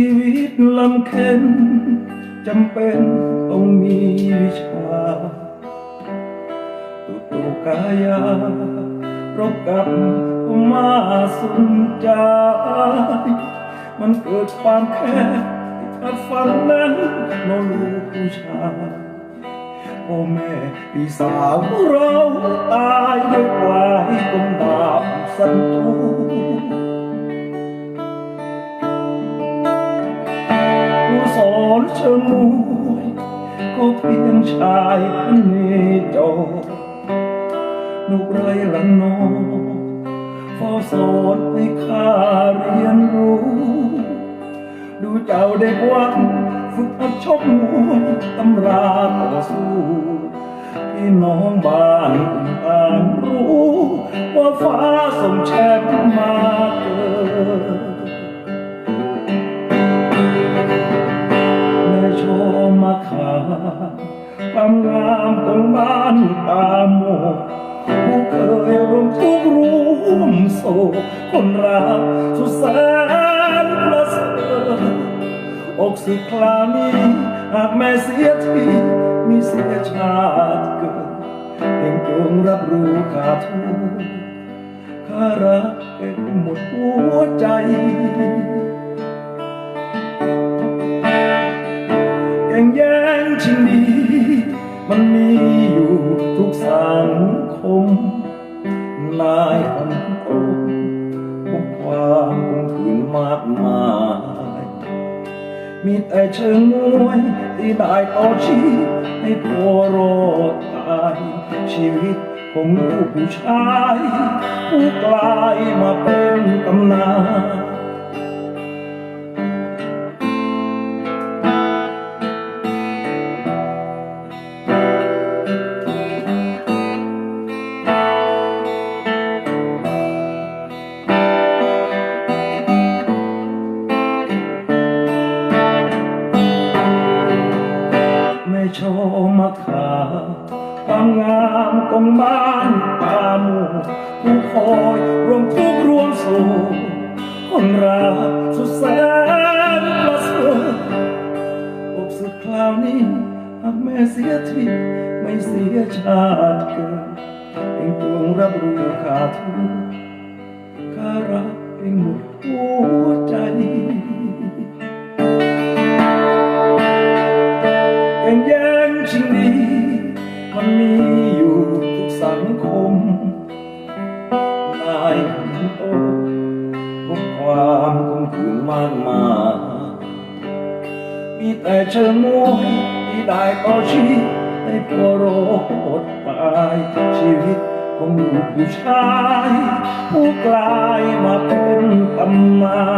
ชีวิตลำเค็นจำเป็นต้องมีวิชาตุตุกายารบกับมาสุนใจ มันเกิดความแค้นที่ทัดฟันนั้นนอนลูกผู้ชายพ่อแม่พี่สาวเราตายด้วยวายกลดาบศัต เชิงมวยก็เพียงชายพเนจรนุกไรหลังนองเฝ้าสอนให้ข้าเรียนรู้ ดูเจ้าเด็กวันฝึกหัดชกมวยตำราต่อสู้พี่น้องบ้านต่างรู้ ว่าฟ้าส่งแชมป์ ความงามของบ้านตาโมกผู้เคยร่วมทุกข์ร่วมโศกคนรักสุดแสนประเสริฐอกสึกคลานี้หากแม่เสียทีมีเสียชาติเกิดเพียงจงรับรู้ขาดทุกข้ารักเป็นหมดหัวใจ มันมีอยู่ทุกสังคมนายคนโตพบความคงคืนมากมาย มีแต่เชิงมวยที่ได้ต่อชีวิตให้ผัวรอดตาย ชีวิตของลูกผู้ชาย ผู้กลายมาเป็นตำนาน ของบ้านตาหมูผู้คอยรวมทุกข์รวมสุขคนรักสุดแสนประเสริฐอกสึกคราวนี้หากแม่เสียทีไม่เสียชาติเกิดเองจงรับรู้ขาดทุกข้ารักเองหมดหัวใจแก่งแย่งชิงดีมันมี ความคงคืนมากมายมีแต่เชิญมวยที่ได้ต่อชีวิตให้พวโรดตายชีวิตของลูกผู้ชาย ผู้กลายมาเป็นตำนาน